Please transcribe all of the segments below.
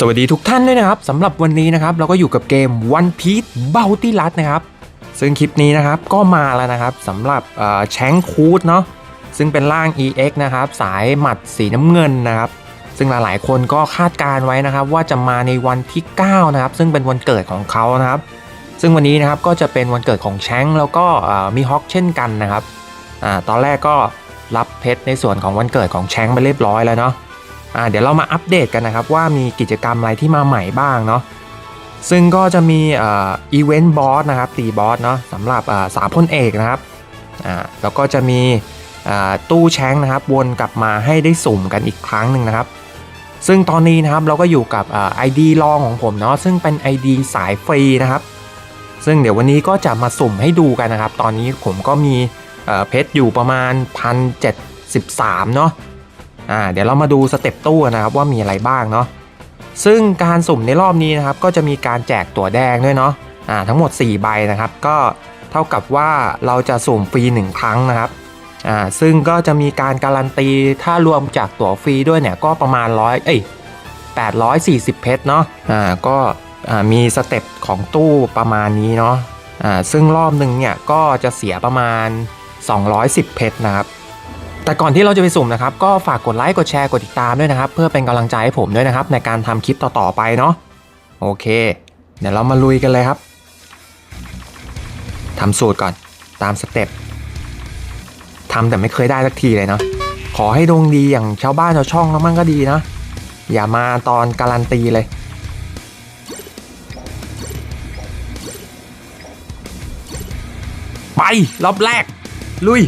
สวัสดีทุกท่านด้วยนะครับสำหรับวันนี้นะครับเราก็อยู่กับเกม One Piece Bounty Run นะครับ ซึ่งคลิปนี้นะครับก็มาแล้วนะครับสำหรับแชงคูดเนาะซึ่งเป็นร่าง EX นะครับสายหมัดสีน้ำเงินนะครับ ซึ่งหลายๆคนก็คาดการไว้นะครับว่าจะมาในวันที่ 9 นะครับ ซึ่งเป็นวันเกิดของเขานะครับ ซึ่งวันนี้นะครับก็จะเป็นวันเกิดของแชงแล้วก็มีฮอกเช่นกันนะครับอตอนแรกก็รับเพชรในส่วนของวันเกิดของแชงไปเรียบร้อยแล้วเนาะ เดี๋ยวเรามาอัปเดตกันนะครับว่ามีกิจกรรมอะไรที่มาใหม่บ้างเนาะซึ่งก็จะมีอีเวนต์บอสนะครับตีบอสเนาะสำหรับสามพลเอกนะครับแล้วก็จะมีตู้แชงนะครับวนกลับมาให้ได้สุ่มกันอีกครั้งหนึ่งนะครับ ซึ่งตอนนี้นะครับเราก็อยู่กับไอดีลองของผมเนาะซึ่งเป็น ID สายฟรีนะครับ ซึ่งเดี๋ยววันนี้ก็จะมาสุ่มให้ดูกันนะครับ ตอนนี้ผมก็มีเอ่อเพชรอยู่ประมาณ 1,073 เนาะ อ่าเดี๋ยวเรามาดูสเต็ปตู้นนะครับว่ามีอะไรบ้างเนาะซึ่งการสุ่มในรอบนี้นะครับก็จะมีการแจกตั๋วแดงด้วยเนาะอ่าทั้งหมด 4 ใบนะครับ ก็เท่ากับว่าเราจะสุ่มฟรี 1 ครั้งนะครับอ่าซึ่งก็จะมีการการันตีถ้ารวมจากตั๋วฟรีด้วยเนี่ยก็ประมาณร้อยเอ้ย840 เพชรเนาะอ่าก็อ่ามีสเต็ปของตู้ประมาณนี้เนาะอ่าซึ่งรอบหนึ่งเนี่ยก็จะเสียประมาณ 210 เพชรนะครับ แต่ก่อนที่เราจะไปสุ่มนะครับ ก็ฝากกดไลค์กดแชร์กดติดตามด้วยนะครับ เพื่อเป็นกำลังใจให้ผมด้วยนะครับ ในการทำคลิปต่อๆไปเนาะโอเค เดี๋ยวเรามาลุยกันเลยครับทำสูตรก่อนตามสเต็ปทำแต่ไม่เคยได้สักทีเลยเนาะขอให้ดวงดีอย่างชาวบ้านชาวช่องแล้วมั่งก็ดีนะอย่ามาตอนการันตีเลยไปรอบแรก ลุย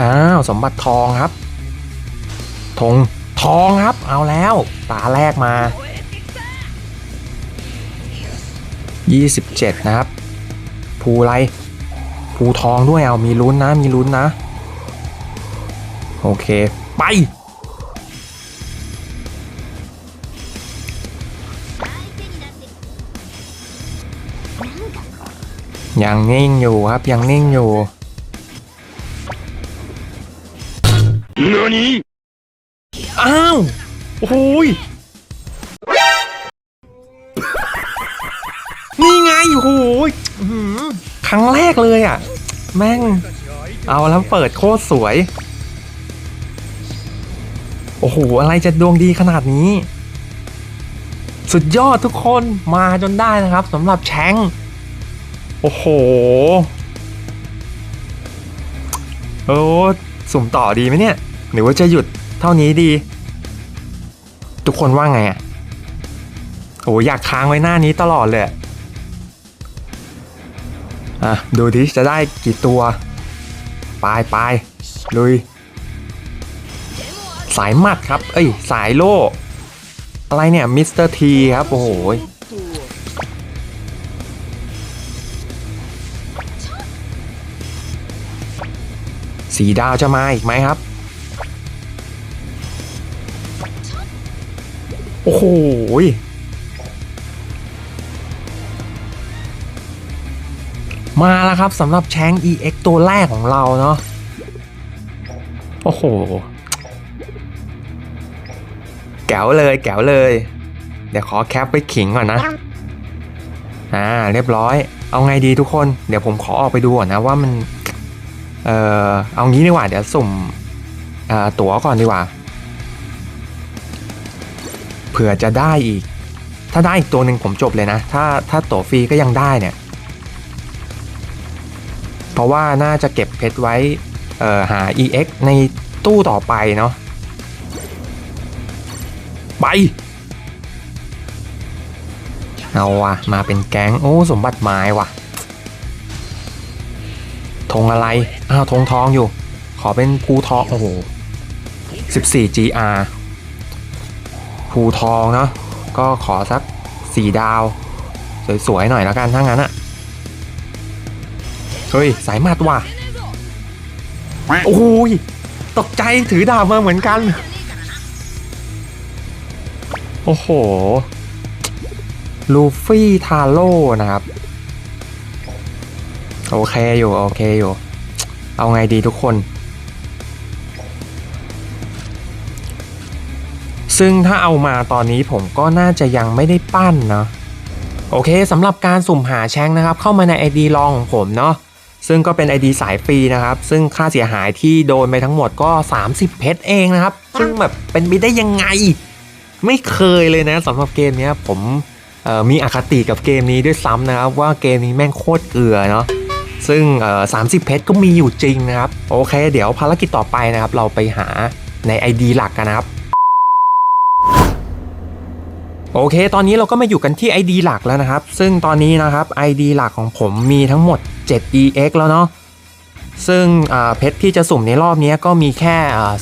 อ้าวสมบัติทองครับธงทองครับ เอาแล้วตาแรกมา 27 นะครับ ภูไรภูทองด้วยเอามีลุ้นนะมีลุ้นนะ โอเค ไปยังนิ่งอยู่ครับยังนิ่งอยู่ 何อ้าว โอ้โหยนี่ไงโอ้โหยครั้งแรกเลยอะ แม่ง เอาแล้วเปิดโคตรสวย โอ้โห อะไรจะดวงดีขนาดนี้ สุดยอดทุกคนมาจนได้นะครับสำหรับแชงโอ้โหโอ้สุ่มต่อดีไหมเนี่ย หรือว่าจะหยุดเท่านี้ดี ทุกคนว่าไงอะโอ้อยากค้างไว้หน้านี้ตลอดเลยอะดูดิจะได้กี่ตัวไปไปลุย สายหมัดครับ เอ้ย สายโล่ อะไรเนี่ยมิสเตอร์ทีครับ โอ้โหสีดาวจะมาอีกไหมครับ โอ้โหมาแล้วครับสำหรับแชง EX ตัวแรกของเราเนาะโอ้โห แก๋วเลยแก๋วเลย เดี๋ยวขอแคปไปขิงก่อนนะ อ่า เรียบร้อย เอาไงดีทุกคน เดี๋ยวผมขอออกไปดูก่อนนะว่ามัน เอ่อ เอางี้ดีกว่า เดี๋ยวสุ่ม อ่อตั๋วก่อนดีกว่า เผื่อจะได้อีก ถ้าได้อีกตัวหนึ่งผมจบเลยนะ ถ้าถ้าตั๋วฟรีก็ยังได้เนี่ย เพราะว่าน่าจะเก็บเพชรไว้หา EX ในตู้ต่อไปเนาะไป เอาว่ะมาเป็นแก๊ง โอ้ สมบัติไม้ว่ะธงอะไร อ้าวธงทองอยู่ ขอเป็นภูทอง โอ้โห14 GR ภูทองเนาะก็ขอสักสี่ดาว สวย ๆ หน่อยแล้วกันถ้างั้นอะเฮ้ย สายมัดว่ะ โอ้โหยตกใจถือดาบมาเหมือนกัน โอ้โห ลูฟี่ทาโร่นะครับ โอเคอยู่ โอเคอยู่ เอาไงดีทุกคน ซึ่งถ้าเอามาตอนนี้ผมก็น่าจะยังไม่ได้ปั้นเนาะโอเคสำหรับการสุ่มหาแชงนะครับ เข้ามาใน ID ลองของผมเนาะซึ่งก็เป็น ID สายฟรีนะครับ ซึ่งค่าเสียหายที่โดนไปทั้งหมดก็ 30 เพชรเองนะครับ ซึ่งแบบเป็นไปได้ยังไง ไม่เคยเลยนะสำหรับเกมนี้ผมมีอคติกับเกมนี้ด้วยซ้ำนะครับ ว่าเกมนี้แม่งโคตรเกลือเนาะซึ่งเอ่อ30เพชรก็มีอยู่จริงนะครับ โอเค เดี๋ยวภารกิจต่อไปนะครับ เราไปหาใน ID หลักกันนะครับ โอเค ตอนนี้เราก็มาอยู่กันที่ ID หลักแล้วนะครับ ซึ่งตอนนี้นะครับ ID หลักของผมมีทั้งหมด 7 EX แล้วเนาะ ซึ่งอ่าเพชรที่จะสุ่มในรอบนี้ก็มีแค่อ่า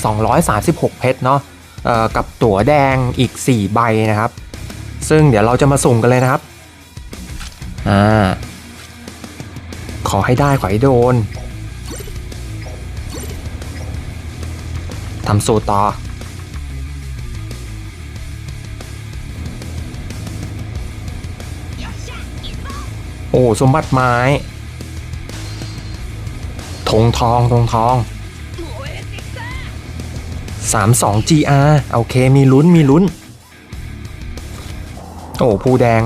236 เพชรเนาะเอ่อกับตั๋วแดงอีก 4 ใบนะครับ ซึ่งเดี๋ยวเราจะมาสุ่มกันเลยนะครับ อ่า ขอให้ได้ขอให้โดน ทำสูตรต่อ โอ้สมบัติไม้ธงทองธงทอง 32 GR โอเคมีลุ้นมีลุ้น โอ้ผู้แดง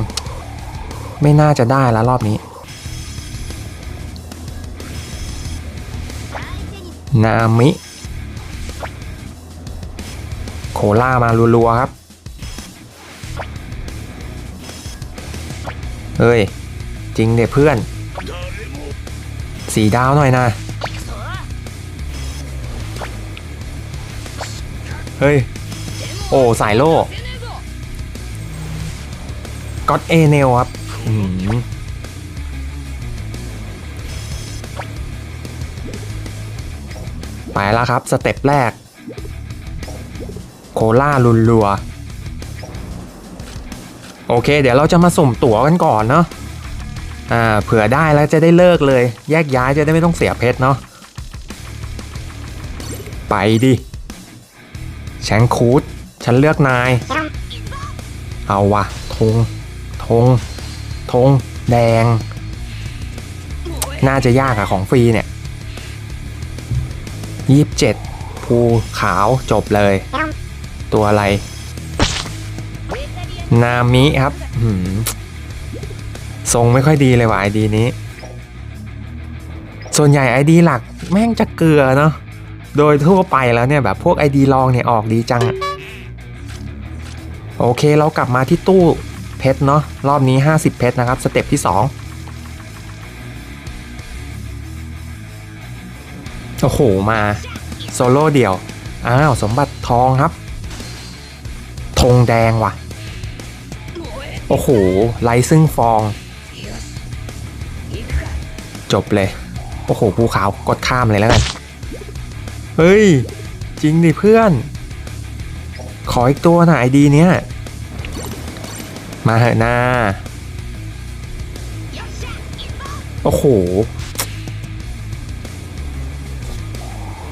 ไม่น่าจะได้แล้วรอบนี้ นามิ โคล่ามารัวๆครับ เฮ้ย จริงเด็เพื่อน สีดาวหน่อยนะ เฮ้ย โอ้ สายโล่ก็อดเอเนลครับอืมไปแล้วครับ สเต็ปแรก โคล่าลุนลัว โอเค เดี๋ยวเราจะมาสุ่มตั๋วกันก่อนเนาะ อ่าเผื่อได้แล้วจะได้เลิกเลย แยกย้ายจะได้ไม่ต้องเสียเพชรเนาะไปดิแชงคูดฉันเลือกนาย เอาวะธงธงธงแดง น่าจะยากอะของฟรีเนี่ยยี่สิบเจ็ดภูขาวจบเลย ตัวอะไร นามิครับ ทรงไม่ค่อยดีเลยว่ะไอดีนี้ ส่วนใหญ่ไอดีหลักแม่งจะเกลือเนาะโดยทั่วไปแล้วเนี่ยแบบพวก ID ลองเนี่ยออกดีจัง โอเคเรากลับมาที่ตู้เพชรเนาะรอบนี้ 50 เพชรนะครับ สเต็ปที่ 2 โอ้โห มาโซโล่เดี่ยว อ้าว สมบัติทองครับธงแดงว่ะ โอ้โหไลซึ่งฟอง จบเลยโอ้โหภูเขากดข้ามเลยแล้วกัน เฮ้ย จริงดิเพื่อน ขออีกตัวหน่อยดีเนี้ยมาเหอะนาโอ้โห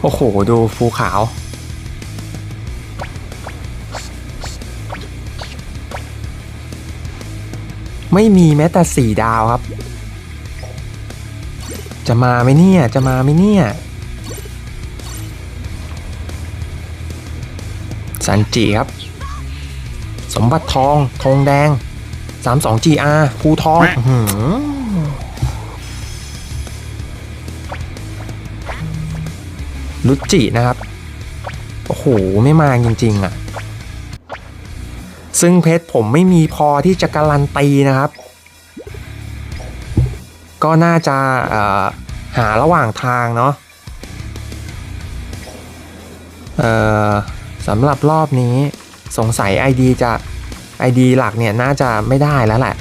โอ้โห ดูภูขาวไม่มีแม้แต่สี่ดาวครับ จะมาไหมเนี่ย จะมาไหมเนี่ยสันจิครับ สมบัติทอง ทองแดง 32 GR ภูทองหือลุจินะครับ โอ้โห ไม่มาจริง ๆ อะ ซึ่งเพชรผมไม่มีพอที่จะการันตีนะครับ ก็น่าจะหาระหว่างทางเนาะสำหรับรอบนี้สงสัย ID จะ ID หลักเนี่ยน่าจะไม่ได้แล้วแหละ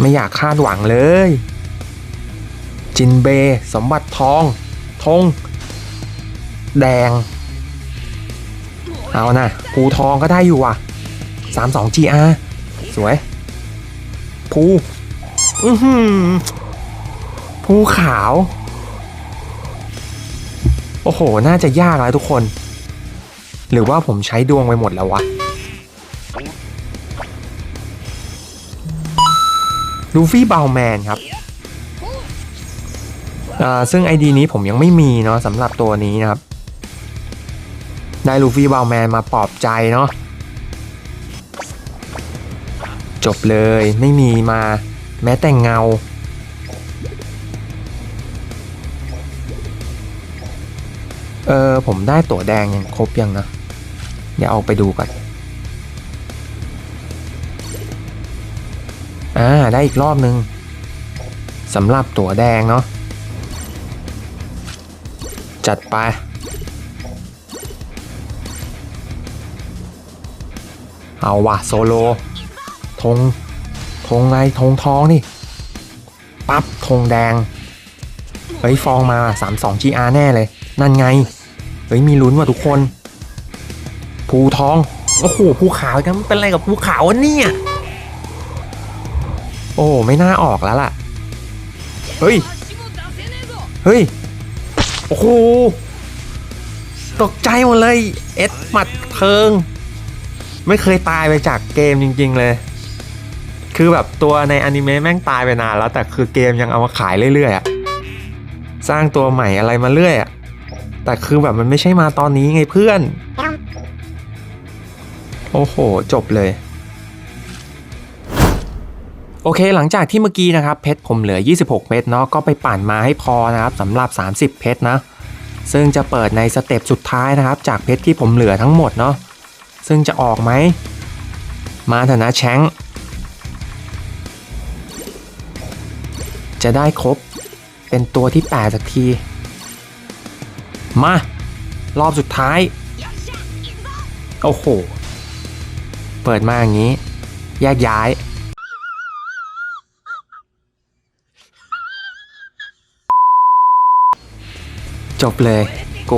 ไม่อยากคาดหวังเลย จินเบ สมบัติทองทง แดง เอานะภูทองก็ได้อยู่ว่ะ 32 GR สวยภูอือหือ ภูขาว โอ้โห น่าจะยากแล้วทุกคน หรือว่าผมใช้ดวงไปหมดแล้ววะ ลูฟี่บาวแมนครับอ่าซึ่ง ID นี้ผมยังไม่มีเนาะสำหรับตัวนี้นะครับ ได้ลูฟี่บาวแมนมาปลอบใจเนาะจบเลยไม่มีมาแม้แต่งเงา ออผมได้ตั๋วแดงยังครบยังนะ เดี๋ยวเอาไปดูก่อน อ่า ได้อีกรอบนึงสำหรับตั๋วแดงเนาะ จัดไป เอาว่ะโซโลธงธงอะไรธงทองนี่ ปั๊บธงแดงเฮ้ยฟองมา 32 GR แน่เลย นั่นไง ฮ้ยมีลุ้นว่ะทุกคน ภูทอง โอ้โหภูขาวกันเป็นอะไรกับภูขาวเนี่ย โอ้ไม่น่าออกแล้วล่ะ เฮ้ย เฮ้ย โอ้โห ตกใจหมดเลย เอ็ดหมัดเพิง ไม่เคยตายไปจากเกมจริง ๆ เลย คือแบบตัวในอนิเมะแม่งตายไปนานแล้ว แต่คือเกมยังเอามาขายเรื่อยๆอะสร้างตัวใหม่อะไรมาเรื่อยอะ แต่คือแบบมันไม่ใช่มาตอนนี้ไงเพื่อน โอ้โห จบเลยโอเคหลังจากที่เมื่อกี้นะครับเพชรผมเหลือ 26 เพชรเนาะก็ไปปั่นมาให้พอนะครับสำหรับ 30 เพชรนะซึ่งจะเปิดในสเต็ปสุดท้ายนะครับ จากเพชรที่ผมเหลือทั้งหมดเนาะซึ่งจะออกไหม มาเถอะนะแชงจะได้ครบ เป็นตัวที่ 8 สักที มา รอบสุดท้าย โอ้โห เปิดมาอย่างนี้ แยกย้าย จบเลยโก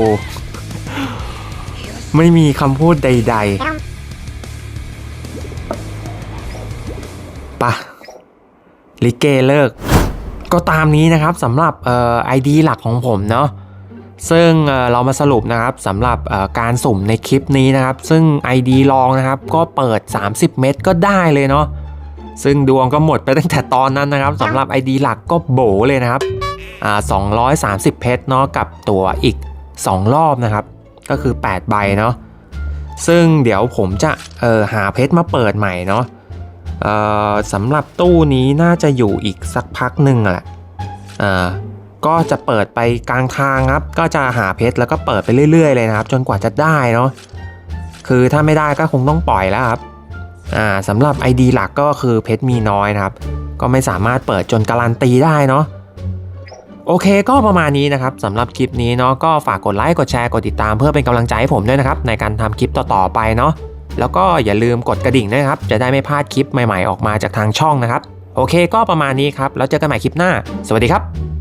ไม่มีคำพูดใด ๆปะลิเกเลิก ก็ตามนี้นะครับสำหรับเอไอดีหลักของผมเนาะ ซึ่งเออเรามาสรุปนะครับสำหรับการสุ่มในคลิปนี้นะครับ ซึ่ง ID ลองนะครับก็เปิด 30 เม็ดก็ได้เลยเนาะซึ่งดวงก็หมดไปตั้งแต่ตอนนั้นนะครับสำหรับ ID หลักก็โบเลยนะครับอ่า230 เพชรเนาะกับตัวอีก 2 รอบนะครับ ก็คือ 8 ใบเนาะซึ่งเดี๋ยวผมจะเออหาเพชรมาเปิดใหม่เนาะเออสำหรับตู้นี้น่าจะอยู่อีกสักพักหนึ่งแหละอ่า ก็จะเปิดไปกลางทางครับ ก็จะหาเพชรแล้วก็เปิดไปเรื่อยๆเลยนะครับ จนกว่าจะได้เนาะคือถ้าไม่ได้ก็คงต้องปล่อยแล้วครับอ่าสำหรับ ID หลักก็คือเพชรมีน้อยนะครับ ก็ไม่สามารถเปิดจนการันตีได้เนาะโอเคก็ประมาณนี้นะครับสำหรับคลิปนี้เนาะก็ฝากกดไลค์กดแชร์กดติดตามเพื่อเป็นกำลังใจให้ผมด้วยนะครับ ในการทำคลิปต่อๆไปเนาะแล้วก็อย่าลืมกดกระดิ่งด้วยนะครับ จะได้ไม่พลาดคลิปใหม่ๆออกมาจากทางช่องนะครับ โอเคก็ประมาณนี้ครับ แล้วเจอกันใหม่คลิปหน้า สวัสดีครับ